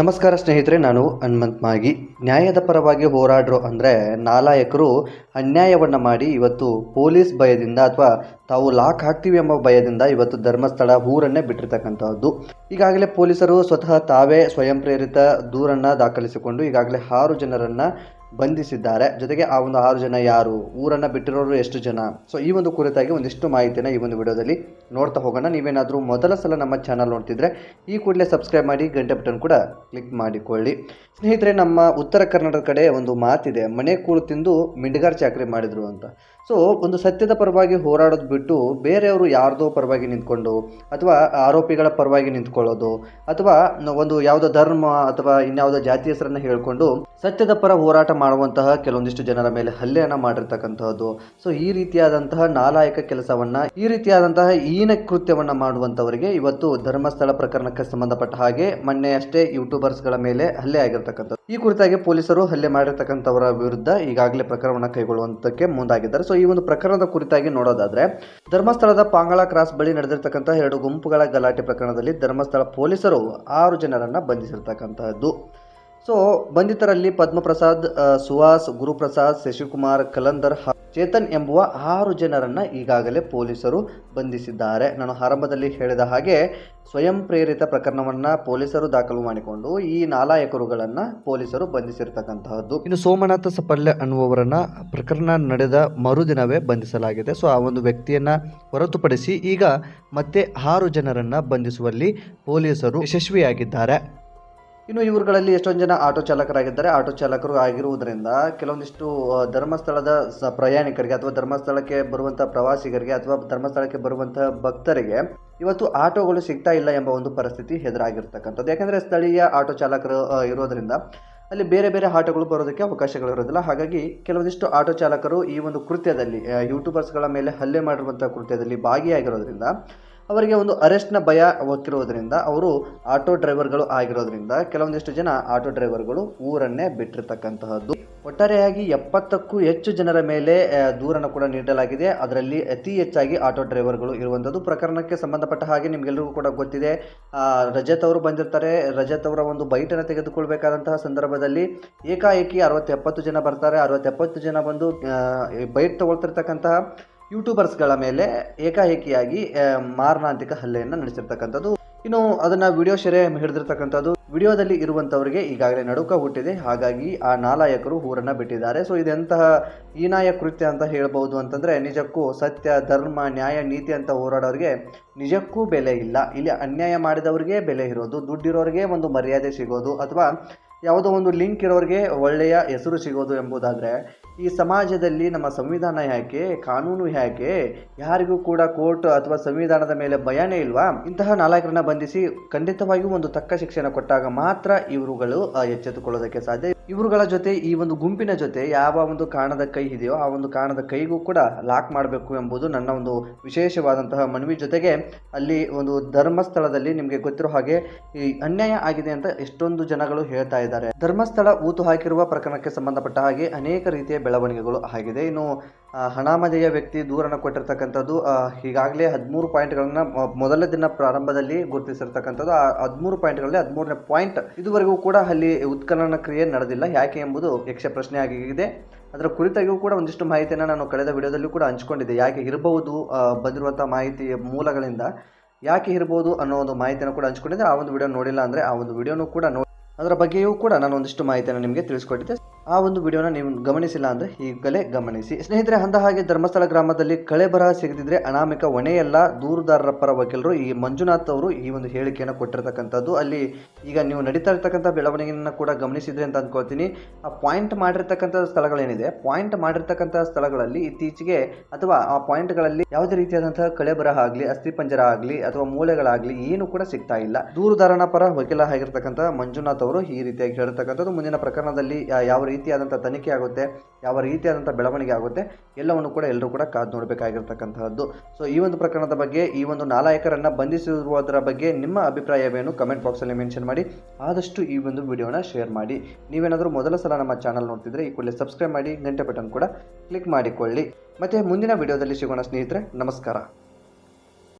ನಮಸ್ಕಾರ ಸ್ನೇಹಿತರೆ, ನಾನು ಹನುಮಂತ್ ಮಾಗಿ. ನ್ಯಾಯದ ಪರವಾಗಿ ಹೋರಾಡ್ರು ಅಂದರೆ ನಾಲಾಯಕರು ಅನ್ಯಾಯವನ್ನು ಮಾಡಿ ಇವತ್ತು ಪೊಲೀಸ್ ಭಯದಿಂದ ಅಥವಾ ತಾವು ಲಾಕ್ ಹಾಕ್ತೀವಿ ಎಂಬ ಭಯದಿಂದ ಇವತ್ತು ಧರ್ಮಸ್ಥಳ ಊರನ್ನೇ ಬಿಟ್ಟಿರ್ತಕ್ಕಂಥದ್ದು ಈಗಾಗಲೇ ಪೊಲೀಸರು ಸ್ವತಃ ತಾವೇ ಸ್ವಯಂ ಪ್ರೇರಿತ ದೂರನ್ನು ದಾಖಲಿಸಿಕೊಂಡು ಈಗಾಗಲೇ ಆರು ಜನರನ್ನು ಬಂಧಿಸಿದ್ದಾರೆ. ಜೊತೆಗೆ ಆ ಒಂದು ಆರು ಜನ ಯಾರು? ಊರನ್ನು ಬಿಟ್ಟಿರೋರು ಎಷ್ಟು ಜನ? ಸೊ ಈ ಒಂದು ಕುರಿತಾಗಿ ಒಂದಿಷ್ಟು ಮಾಹಿತಿನ ಈ ಒಂದು ವಿಡಿಯೋದಲ್ಲಿ ನೋಡ್ತಾ ಹೋಗೋಣ. ನೀವೇನಾದರೂ ಮೊದಲ ಸಲ ನಮ್ಮ ಚಾನಲ್ ನೋಡ್ತಿದ್ರೆ ಈ ಕೂಡಲೇ ಸಬ್ಸ್ಕ್ರೈಬ್ ಮಾಡಿ, ಗಂಟೆ ಬಟನ್ ಕೂಡ ಕ್ಲಿಕ್ ಮಾಡಿಕೊಳ್ಳಿ. ಸ್ನೇಹಿತರೆ, ನಮ್ಮ ಉತ್ತರ ಕರ್ನಾಟಕದ ಕಡೆ ಒಂದು ಮಾತಿದೆ, ಮನೆ ಕೂಳು ತಿಂದು ಮಿಂಡಿಗಾರ್ ಚಾಕರಿ ಮಾಡಿದ್ರು ಅಂತ. ಸೊ, ಒಂದು ಸತ್ಯದ ಪರವಾಗಿ ಹೋರಾಡೋದು ಬಿಟ್ಟು ಬೇರೆಯವರು ಯಾರ್ದೋ ಪರವಾಗಿ ನಿಂತ್ಕೊಂಡು, ಅಥವಾ ಆರೋಪಿಗಳ ಪರವಾಗಿ ನಿಂತ್ಕೊಳ್ಳೋದು, ಅಥವಾ ಒಂದು ಯಾವುದೋ ಧರ್ಮ ಅಥವಾ ಇನ್ಯಾವುದೋ ಜಾತಿ ಹೆಸರನ್ನು ಹೇಳ್ಕೊಂಡು ಸತ್ಯದ ಪರ ಹೋರಾಟ ಮಾಡುವಂತಹ ಕೆಲವೊಂದಿಷ್ಟು ಜನರ ಮೇಲೆ ಹಲ್ಲೆಯನ್ನು ಮಾಡಿರ್ತಕ್ಕಂಥದ್ದು ಸೊ, ಈ ರೀತಿಯಾದಂತಹ ನಾಲಾಯಕ ಕೆಲಸವನ್ನು, ಈ ರೀತಿಯಾದಂತಹ ಹೀನ ಕೃತ್ಯವನ್ನು ಮಾಡುವಂಥವರಿಗೆ ಇವತ್ತು ಧರ್ಮಸ್ಥಳ ಪ್ರಕರಣಕ್ಕೆ ಸಂಬಂಧಪಟ್ಟ ಹಾಗೆ ಮೊನ್ನೆ ಅಷ್ಟೇ ಯೂಟ್ಯೂಬರ್ಸ್ಗಳ ಮೇಲೆ ಹಲ್ಲೆ ಆಗಿರ್ತಕ್ಕಂಥದ್ದು. ಈ ಕುರಿತಾಗಿ ಪೊಲೀಸರು ಹಲ್ಲೆ ಮಾಡಿರ್ತಕ್ಕಂಥವರ ವಿರುದ್ಧ ಈಗಾಗಲೇ ಪ್ರಕರಣವನ್ನು ಕೈಗೊಳ್ಳುವಂತಕ್ಕೆ ಮುಂದಾಗಿದ್ದಾರೆ. ಸೊ ಈ ಒಂದು ಪ್ರಕರಣದ ಕುರಿತಾಗಿ ನೋಡೋದಾದ್ರೆ, ಧರ್ಮಸ್ಥಳದ ಪಾಂಗಳ ಕ್ರಾಸ್ ಬಳಿ ನಡೆದಿರ್ತಕ್ಕಂಥ ಎರಡು ಗುಂಪುಗಳ ಗಲಾಟೆ ಪ್ರಕರಣದಲ್ಲಿ ಧರ್ಮಸ್ಥಳ ಪೊಲೀಸರು ಆರು ಜನರನ್ನ ಬಂಧಿಸಿರ್ತಕ್ಕಂತಹದ್ದು. ಸೊ ಬಂಧಿತರಲ್ಲಿ ಪದ್ಮಪ್ರಸಾದ್ ಸುಹಾಸ್, ಗುರುಪ್ರಸಾದ್, ಶಶಿಕುಮಾರ್, ಕಲಂದರ್ ಚೇತನ್ ಎಂಬುವ ಆರು ಜನರನ್ನ ಈಗಾಗಲೇ ಪೊಲೀಸರು ಬಂಧಿಸಿದ್ದಾರೆ. ನಾನು ಆರಂಭದಲ್ಲಿ ಹೇಳಿದ ಹಾಗೆ ಸ್ವಯಂ ಪ್ರೇರಿತ ಪ್ರಕರಣವನ್ನ ಪೊಲೀಸರು ದಾಖಲು ಮಾಡಿಕೊಂಡು ಈ ನಾಲಾಯಕರುಗಳನ್ನ ಪೊಲೀಸರು ಬಂಧಿಸಿರ್ತಕ್ಕಂತಹದ್ದು. ಇನ್ನು ಸೋಮನಾಥ ಸಪಲ್ಯ ಅನ್ನುವರನ್ನ ಪ್ರಕರಣ ನಡೆದ ಮರುದಿನವೇ ಬಂಧಿಸಲಾಗಿದೆ. ಸೊ, ಆ ಒಂದು ವ್ಯಕ್ತಿಯನ್ನ ಹೊರತುಪಡಿಸಿ ಈಗ ಮತ್ತೆ ಆರು ಜನರನ್ನ ಬಂಧಿಸುವಲ್ಲಿ ಪೊಲೀಸರು ಯಶಸ್ವಿಯಾಗಿದ್ದಾರೆ. ಇನ್ನು ಇವರುಗಳಲ್ಲಿ ಎಷ್ಟೊಂದು ಜನ ಆಟೋ ಚಾಲಕರಾಗಿದ್ದಾರೆ. ಆಟೋ ಚಾಲಕರು ಆಗಿರುವುದರಿಂದ ಕೆಲವೊಂದಿಷ್ಟು ಧರ್ಮಸ್ಥಳದ ಸ, ಪ್ರಯಾಣಿಕರಿಗೆ ಅಥವಾ ಧರ್ಮಸ್ಥಳಕ್ಕೆ ಬರುವಂತಹ ಪ್ರವಾಸಿಗರಿಗೆ ಅಥವಾ ಧರ್ಮಸ್ಥಳಕ್ಕೆ ಬರುವಂತಹ ಭಕ್ತರಿಗೆ ಇವತ್ತು ಆಟೋಗಳು ಸಿಗ್ತಾ ಇಲ್ಲ ಎಂಬ ಒಂದು ಪರಿಸ್ಥಿತಿ ಎದುರಾಗಿರ್ತಕ್ಕಂಥದ್ದು. ಯಾಕಂದರೆ ಸ್ಥಳೀಯ ಆಟೋ ಚಾಲಕರು ಇರೋದರಿಂದ ಅಲ್ಲಿ ಬೇರೆ ಬೇರೆ ಆಟೋಗಳು ಬರೋದಕ್ಕೆ ಅವಕಾಶಗಳಿರೋದಿಲ್ಲ ಹಾಗಾಗಿ ಕೆಲವೊಂದಿಷ್ಟು ಆಟೋ ಚಾಲಕರು ಈ ಒಂದು ಕೃತ್ಯದಲ್ಲಿ ಯೂಟ್ಯೂಬರ್ಸ್ಗಳ ಮೇಲೆ ಹಲ್ಲೆ ಮಾಡಿರುವಂಥ ಕೃತ್ಯದಲ್ಲಿ ಭಾಗಿಯಾಗಿರೋದ್ರಿಂದ ಅವರಿಗೆ ಒಂದು ಅರೆಸ್ಟ್ನ ಭಯ ಹೊತ್ತಿರೋದ್ರಿಂದ ಅವರು ಆಟೋ ಡ್ರೈವರ್ಗಳು ಆಗಿರೋದ್ರಿಂದ ಕೆಲವೊಂದಿಷ್ಟು ಜನ ಆಟೋ ಡ್ರೈವರ್ಗಳು ಊರನ್ನೇ ಬಿಟ್ಟಿರ್ತಕ್ಕಂತಹದ್ದು. ಒಟ್ಟಾರೆಯಾಗಿ ಎಪ್ಪತ್ತಕ್ಕೂ ಹೆಚ್ಚು ಜನರ ಮೇಲೆ ದೂರನ್ನು ಕೂಡ ನೀಡಲಾಗಿದೆ. ಅದರಲ್ಲಿ ಅತಿ ಹೆಚ್ಚಾಗಿ ಆಟೋ ಡ್ರೈವರ್ಗಳು ಇರುವಂಥದ್ದು ಪ್ರಕರಣಕ್ಕೆ ಸಂಬಂಧಪಟ್ಟ ಹಾಗೆ ನಿಮಗೆಲ್ಲರಿಗೂ ಕೂಡ ಗೊತ್ತಿದೆ. ರಜತ್ ಅವರು ಬಂದಿರ್ತಾರೆ. ರಜತ್ ಅವರ ಒಂದು ಬೈಟನ್ನು ತೆಗೆದುಕೊಳ್ಬೇಕಾದಂತಹ ಸಂದರ್ಭದಲ್ಲಿ ಏಕಾಏಕಿ ಅರವತ್ತೆಪ್ಪತ್ತು ಜನ ಬರ್ತಾರೆ. ಅರವತ್ತೆಪ್ಪತ್ತು ಜನ ಬಂದು ಬೈಟ್ ತಗೊಳ್ತಿರ್ತಕ್ಕಂತಹ ಯೂಟ್ಯೂಬರ್ಸ್ಗಳ ಮೇಲೆ ಏಕಾಏಕಿಯಾಗಿ ಮಾರಣಾಂತಿಕ ಹಲ್ಲೆಯನ್ನು ನಡೆಸಿರ್ತಕ್ಕಂಥದ್ದು. ಇನ್ನು ಅದನ್ನ ವಿಡಿಯೋ ಶೆರೆ ಹಿಡಿದಿರ್ತಕ್ಕಂಥದ್ದು. ವಿಡಿಯೋದಲ್ಲಿ ಇರುವಂತವರಿಗೆ ಈಗಾಗಲೇ ನಡುಕ ಹುಟ್ಟಿದೆ. ಹಾಗಾಗಿ ಆ ನಾಲಾಯಕರು ಊರನ್ನ ಬಿಟ್ಟಿದ್ದಾರೆ. ಸೊ ಇದೆಂತಹ ಹೀನಾಯ ಕೃತ್ಯ ಅಂತ ಹೇಳ್ಬೋದು ಅಂತಂದ್ರೆ, ನಿಜಕ್ಕೂ ಸತ್ಯ, ಧರ್ಮ, ನ್ಯಾಯ, ನೀತಿ ಅಂತ ಹೋರಾಡೋರಿಗೆ ನಿಜಕ್ಕೂ ಬೆಲೆ ಇಲ್ಲ. ಇಲ್ಲಿ ಅನ್ಯಾಯ ಮಾಡಿದವರಿಗೆ ಬೆಲೆ ಇರೋದು, ದುಡ್ಡಿರೋರಿಗೆ ಒಂದು ಮರ್ಯಾದೆ ಸಿಗೋದು, ಅಥವಾ ಯಾವುದೋ ಒಂದು ಲಿಂಕ್ ಇರೋರಿಗೆ ಒಳ್ಳೆಯ ಹೆಸರು ಸಿಗೋದು ಎಂಬುದಾದರೆ ಈ ಸಮಾಜದಲ್ಲಿ ನಮ್ಮ ಸಂವಿಧಾನ ಯಾಕೆ ಕಾನೂನು ಯಾಕೆ ಯಾರಿಗೂ ಕೂಡ ಕೋರ್ಟ್ ಅಥವಾ ಸಂವಿಧಾನದ ಮೇಲೆ ಭಯನೇ ಇಲ್ವಾ? ಇಂತಹ ನಾಲ್ಕರನ್ನ ಬಂಧಿಸಿ ಖಂಡಿತವಾಗಿಯೂ ಒಂದು ತಕ್ಕ ಶಿಕ್ಷಣ ಕೊಟ್ಟಾಗ ಮಾತ್ರ ಇವರುಗಳು ಎಚ್ಚೆತ್ತುಕೊಳ್ಳೋದಕ್ಕೆ ಸಾಧ್ಯ. ಇವರುಗಳ ಜೊತೆ ಈ ಒಂದು ಗುಂಪಿನ ಜೊತೆ ಯಾವ ಒಂದು ಕಾರಣದ ಕೈ ಇದೆಯೋ, ಆ ಒಂದು ಕಾರಣದ ಕೈಗೂ ಕೂಡ ಲಾಕ್ ಮಾಡಬೇಕು ಎಂಬುದು ನನ್ನ ಒಂದು ವಿಶೇಷವಾದಂತಹ ಮನವಿ ಜೊತೆಗೆ ಅಲ್ಲಿ ಒಂದು ಧರ್ಮಸ್ಥಳದಲ್ಲಿ ನಿಮಗೆ ಗೊತ್ತಿರೋ ಹಾಗೆ ಈ ಅನ್ಯಾಯ ಆಗಿದೆ ಅಂತ ಎಷ್ಟೊಂದು ಜನಗಳು ಹೇಳ್ತಾ ಇದ್ದಾರೆ. ಧರ್ಮಸ್ಥಳ ಊತು ಹಾಕಿರುವ ಪ್ರಕರಣಕ್ಕೆ ಸಂಬಂಧಪಟ್ಟ ಹಾಗೆ ಅನೇಕ ರೀತಿಯ ಬೆಳವಣಿಗೆಗಳು ಆಗಿದೆ. ಇನ್ನು ಹಣಾಮಧೇಯ ವ್ಯಕ್ತಿ ದೂರನ್ನು ಕೊಟ್ಟಿರ್ತಕ್ಕಂಥದ್ದು ಈಗಾಗಲೇ ಹದಿಮೂರು ಪಾಯಿಂಟ್ಗಳನ್ನು ಮೊದಲ ದಿನ ಪ್ರಾರಂಭದಲ್ಲಿ ಗುರುತಿಸಿರ್ತಕ್ಕಂಥದ್ದು, ಆ, ಹದಿಮೂರು ಪಾಯಿಂಟ್ಗಳಲ್ಲಿ ಹದಿಮೂರನೇ ಪಾಯಿಂಟ್. ಇದುವರೆಗೂ ಕೂಡ ಅಲ್ಲಿ ಉತ್ಖನನ ಕ್ರಿಯೆ ನಡೆದಿಲ್ಲ. ಯಾಕೆ ಎಂಬುದು ಯಕ್ಷ ಪ್ರಶ್ನೆ ಆಗಿದೆ ಅದರ ಕುರಿತಾಗಿಯೂ ಕೂಡ ಒಂದಿಷ್ಟು ಮಾಹಿತಿಯನ್ನು ನಾನು ಕಳೆದ ವಿಡಿಯೋದಲ್ಲೂ ಕೂಡ ಹಂಚ್ಕೊಂಡಿದ್ದೆ. ಯಾಕೆ ಇರಬಹುದು ಬಂದಿರುವಂಥ ಮಾಹಿತಿ ಮೂಲಗಳಿಂದ, ಯಾಕೆ ಇರ್ಬೋದು ಅನ್ನೋ ಒಂದು ಮಾಹಿತಿಯನ್ನು ಕೂಡ ಹಂಚ್ಕೊಂಡಿದ್ದೆ. ಆ ಒಂದು ವಿಡಿಯೋ ನೋಡಿಲ್ಲ ಅಂದರೆ ಆ ಒಂದು ವಿಡಿಯೋನು ಕೂಡ ನೋಡಿ ಅದರ ಬಗ್ಗೆಯೂ ಕೂಡ ನಾನು ಒಂದಿಷ್ಟು ಮಾಹಿತಿಯನ್ನು ನಿಮಗೆ ತಿಳಿಸ್ಕೊಟ್ಟಿದ್ದೆ. ಆ ಒಂದು ವಿಡಿಯೋನ ನೀವು ಗಮನಿಸಿಲ್ಲ ಅಂದರೆ ಈಗಲೇ ಗಮನಿಸಿ. ಸ್ನೇಹಿತರೆ, ಅಂದ ಹಾಗೆ ಧರ್ಮಸ್ಥಳ ಗ್ರಾಮದಲ್ಲಿ ಕಳೆ ಬರಹ ಸಿಗದಿದ್ರೆ ಅನಾಮಿಕ ಹೊಣೆಯಲ್ಲ ದೂರುದಾರರ ಪರ ವಕೀಲರು ಈ ಮಂಜುನಾಥ್ ಅವರು ಈ ಒಂದು ಹೇಳಿಕೆಯನ್ನು ಕೊಟ್ಟಿರ್ತಕ್ಕಂಥದ್ದು. ಅಲ್ಲಿ ಈಗ ನೀವು ನಡೀತಾ ಇರ್ತಕ್ಕಂಥ ಬೆಳವಣಿಗೆಯನ್ನು ಕೂಡ ಗಮನಿಸಿದ್ರೆ ಅಂತ ಅಂದ್ಕೊಳ್ತೀನಿ ಆ ಪಾಯಿಂಟ್ ಮಾಡಿರ್ತಕ್ಕಂಥ ಸ್ಥಳಗಳೇನಿದೆ? ಪಾಯಿಂಟ್ ಮಾಡಿರ್ತಕ್ಕಂಥ ಸ್ಥಳಗಳಲ್ಲಿ ಇತ್ತೀಚೆಗೆ ಅಥವಾ ಆ ಪಾಯಿಂಟ್ಗಳಲ್ಲಿ ಯಾವುದೇ ರೀತಿಯಾದಂತಹ ಕಳೆ ಬರಹ ಆಗಲಿ ಅಸ್ಥಿಪಂಜರ ಆಗಲಿ ಅಥವಾ ಮೂಳೆಗಳಾಗಲಿ ಏನು ಕೂಡ ಸಿಗ್ತಾ ಇಲ್ಲ. ದೂರುದಾರನ ಪರ ವಕೀಲ ಆಗಿರ್ತಕ್ಕಂಥ ಮಂಜುನಾಥ್ ಅವರು ಈ ರೀತಿಯಾಗಿ ಹೇಳ್ತಕ್ಕಂಥದ್ದು ಮುಂದಿನ ಪ್ರಕರಣದಲ್ಲಿ ಯಾವ ರೀತಿಯಾದಂಥ ತನಿಖೆ ಆಗುತ್ತೆ, ಯಾವ ರೀತಿಯಾದಂಥ ಬೆಳವಣಿಗೆ ಆಗುತ್ತೆ, ಎಲ್ಲವನ್ನು ಕೂಡ ಎಲ್ಲರೂ ಕೂಡ ಕಾದು ನೋಡಬೇಕಾಗಿರ್ತಕ್ಕಂಥದ್ದು ಸೊ ಈ ಒಂದು ಪ್ರಕರಣದ ಬಗ್ಗೆ, ಈ ಒಂದು ನಾಲಾಯಕರನ್ನು ಬಂಧಿಸಿರುವುದರ ಬಗ್ಗೆ ನಿಮ್ಮ ಅಭಿಪ್ರಾಯವೇನು ಕಮೆಂಟ್ ಬಾಕ್ಸಲ್ಲಿ ಮೆನ್ಷನ್ ಮಾಡಿ, ಆದಷ್ಟು ಈ ಒಂದು ವಿಡಿಯೋನ ಶೇರ್ ಮಾಡಿ. ನೀವೇನಾದರೂ ಮೊದಲ ಸಲ ನಮ್ಮ ಚಾನಲ್ ನೋಡ್ತಿದ್ರೆ ಈ ಕೂಡಲೇ ಸಬ್ಸ್ಕ್ರೈಬ್ ಮಾಡಿ, ಗಂಟೆ ಬಟನ್ ಕೂಡ ಕ್ಲಿಕ್ ಮಾಡಿಕೊಳ್ಳಿ. ಮತ್ತು ಮುಂದಿನ ವಿಡಿಯೋದಲ್ಲಿ ಸಿಗೋಣ ಸ್ನೇಹಿತರೆ, ನಮಸ್ಕಾರ.